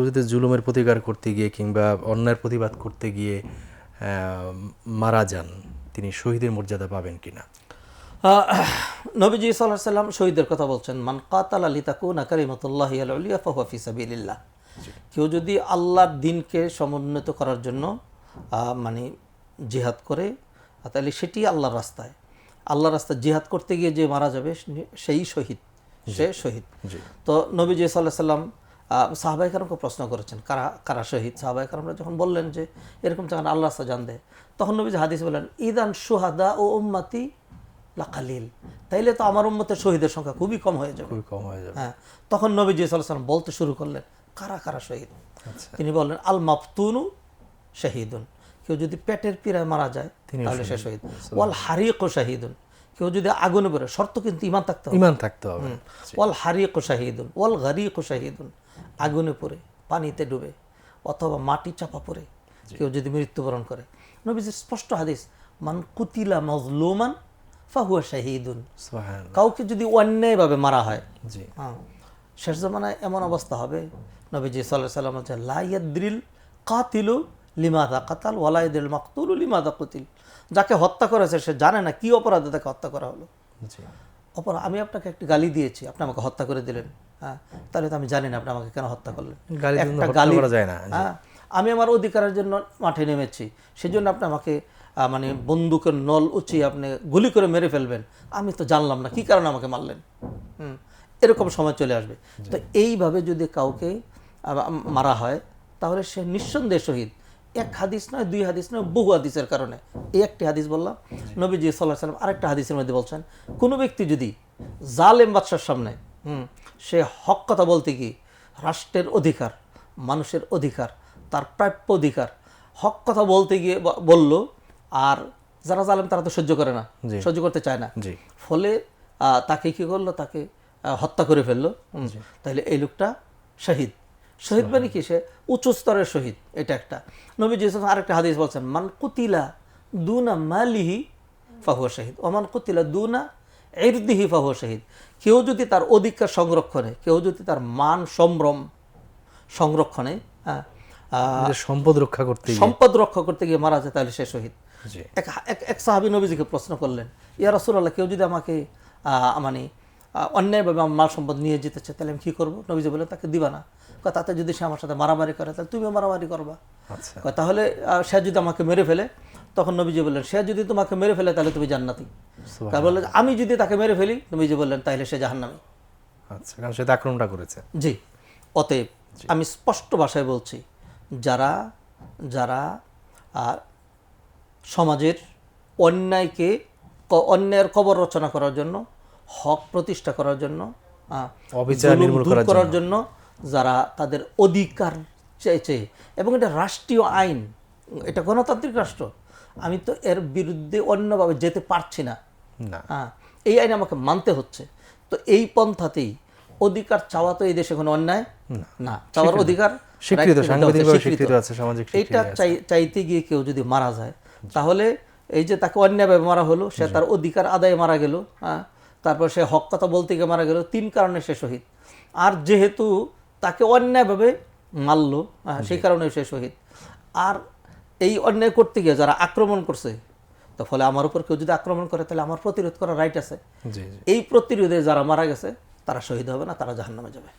কেউ যদি জুলুমের প্রতিকার করতে গিয়ে কিংবা অন্যায়ের প্রতিবাদ করতে গিয়ে মারা যান তিনি শহীদের মর্যাদা পাবেন কিনা? নবীজি সাল্লাহ সাল্লাম শহীদের কথা বলছেন মান কাতাল আলী তাকু তাকুনা কারিমতুল্লাহ আলিয়া ফাহুয়া ফি সাবিলিল্লাহ। কেউ যদি আল্লাহর দিনকে সমুন্নত করার জন্য মানে জিহাদ করে তাহলে সেটি আল্লাহর রাস্তায়। আল্লাহর রাস্তায় জিহাদ করতে গিয়ে যে মারা যাবে সেই শহীদ সে শহীদ। তো নবীজি সাল্লাহ সাল্লাম সাহাবাই কারমকে প্রশ্ন করেছেন কারা কারা শহীদ? সাহাবাই কারমরা যখন বললেন যে এরকম যখন আল্লাহ রাস্তা জান দেয় তখন নবীজি হাদিস বললেন ইদান সুহাদা ও উম্মাতি লাকালিল। তাইলে তো আমার উম্মতের শহীদের সংখ্যা খুবই কম হয়ে যাবে। খুবই কম হয়ে যাবে। হ্যাঁ তখন নবীজি সাল্লাম বলতে শুরু করলেন কারা কারা শহীদ? আচ্ছা। তিনি বললেন আল মাফতুনু শাহিদুন। কেউ যদি পেটের পীড়ায় মারা যায় তাহলে সে শহীদ। ওয়াল হারিক ও শাহিদুন। কেউ যদি আগুনে বেরোয় শর্ত কিন্তু ইমান থাকতে হবে। ইমান থাকতে হবে। ওয়াল হারিক ও শাহিদুন ওয়াল গারিক ও শাহিদুন আগুনে পড়ে পানিতে ডুবে অথবা মাটি চাপা পড়ে কেউ যদি মৃত্যুবরণ করে। নবীজির স্পষ্ট হাদিস মান কুতিলা মজলুমান ফাহুয়া শাহিদুন। কাউকে যদি অন্যায়ভাবে মারা হয় হ্যাঁ শেষ জমানায় এমন অবস্থা হবে নবীজি সাল্লাহ সাল্লাম হচ্ছে লাইয়াদ্রিল কাতিলু লিমাদা কাতাল ওয়ালাইদুল মাকতুলু লিমাদা কুতিল। যাকে হত্যা করেছে সে জানে না কি অপরাধে তাকে হত্যা করা হলো। অপরাধ আমি আপনাকে একটি গালি দিয়েছি আপনি আমাকে হত্যা করে দিলেন হ্যাঁ? তাহলে তো আমি জানি না আপনি আমাকে কেন হত্যা করলেন। গালি একটা গালি করা যায় না, হ্যাঁ? আমি আমার অধিকারের জন্য মাঠে নেমেছি সেজন্য আপনি আমাকে মানে বন্দুকের নল উঁচিয়ে আপনি গুলি করে মেরে ফেলবেন। আমি তো জানলাম না কি কারণে আমাকে মারলেন? হুম? এরকম সময় চলে আসবে। তো এইভাবে যদি কাউকে মারা হয় তাহলে সে নিঃসন্দেহ শহীদ। এক হাদিস নয় দুই হাদিস নয় বহু হাদিসের কারণে। এই একটি হাদিস বললাম নবীজি সাল্লাহ সাল্লাম আরেকটা হাদিসের মধ্যে বলছেন কোনো ব্যক্তি যদি জালেম বাদশার সামনে হুম, সে হক কথা বলতে কি? রাষ্ট্রের অধিকার মানুষের অধিকার তার প্রাপ্য অধিকার হক কথা বলতে গিয়ে বলল আর যারা জালেম তারা তো সহ্য করে না। সহ্য করতে চায় না। জি। ফলে তাকে কি করল? তাকে হত্যা করে ফেলল। তাহলে এই লোকটা শহীদ। শহীদ মানে কি? সে উচ্চ স্তরের শহীদ এটা একটা। নবীজি সাল্লাল্লাহু আরেকটা হাদিস বলছেন মান কুতিলা দুনা মালিহি ফাহুয়া শহীদ ওমান কুতিলা দুনা এরদিহি ফাহুয়া শহীদ। কেউ যদি তার অধিকার সংরক্ষণে কেউ যদি তার মান সম্ভ্রম সংরক্ষণে হ্যাঁ, সম্পদ রক্ষা করতে সম্পদ রক্ষা করতে গিয়ে মারা যায় তাহলে সে শহীদ। এক সাহাবি নবীজিকে প্রশ্ন করলেন ইয়া রাসূলুল্লাহ কেউ যদি আমাকে মানে অন্যায়ভাবে আমার মাল সম্পদ নিয়ে যেতে চায় তাহলে আমি কী করব? নবীজি বললেন তাকে দিবা না। তাতে যদি সে আমার সাথে মারামারি করে তাহলে তুমিও মারামারি করবা। আচ্ছা। তাহলে সে যদি আমাকে মেরে ফেলে তখন নবীজি বললেন সে যদি তোমাকে মেরে ফেলে তাহলে তুমি জান্নাতি। তার বললেন আমি যদি তাকে মেরে ফেলি নবীজি বললেন তাহলে সে জাহান্নামী। আচ্ছা কারণ সে আক্রমণটা করেছে। জি। অতএব আমি স্পষ্ট ভাষায় বলছি যারা যারা সমাজের অন্যায়কে অন্যায়ের কবর রচনা করার জন্য হক প্রতিষ্ঠা করার জন্য করার জন্য যারা তাদের অধিকার চেয়েছে এবং এটা রাষ্ট্রীয় আইন এটা গণতান্ত্রিক রাষ্ট্র। আমি তো এর বিরুদ্ধে অন্যভাবে যেতে পারছি না। হ্যাঁ এই আইন আমাকে মানতে হচ্ছে। তো এই পন্থাতেই অধিকার চাওয়া তো এই দেশে কোনো অন্যায়? না। চাওয়ার অধিকার চাই চাইতে গিয়ে কেউ যদি মারা যায় তাহলে এই যে তাকে অন্যায়ভাবে মারা হলো সে তার অধিকার আদায়ে মারা গেল হ্যাঁ তারপর সে হক কথা বলতে গিয়ে মারা গেল তিন কারণে সে শহীদ। আর যেহেতু তাকে অন্যায়ভাবে মারলো। হ্যাঁ, সেই কারণে সে শহীদ। আর এই অন্যায় করতে গিয়ে যারা আক্রমণ করছে তো ফলে আমার উপর কেউ যদি আক্রমণ করে তাহলে আমার প্রতিরোধ করার রাইট আছে। এই প্রতিরোধে যারা মারা গেছে তারা শহীদ হবে না তারা জাহান্নামে যাবে।